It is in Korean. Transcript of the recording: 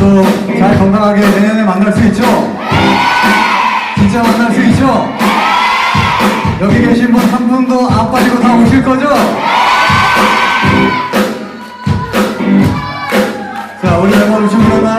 또 잘 건강하게 내년에 만날 수 있죠? 진짜 만날 수 있죠? 여기 계신 분 한 분도 안 빠지고 다 오실 거죠? 자 우리 멤버들 준비됐나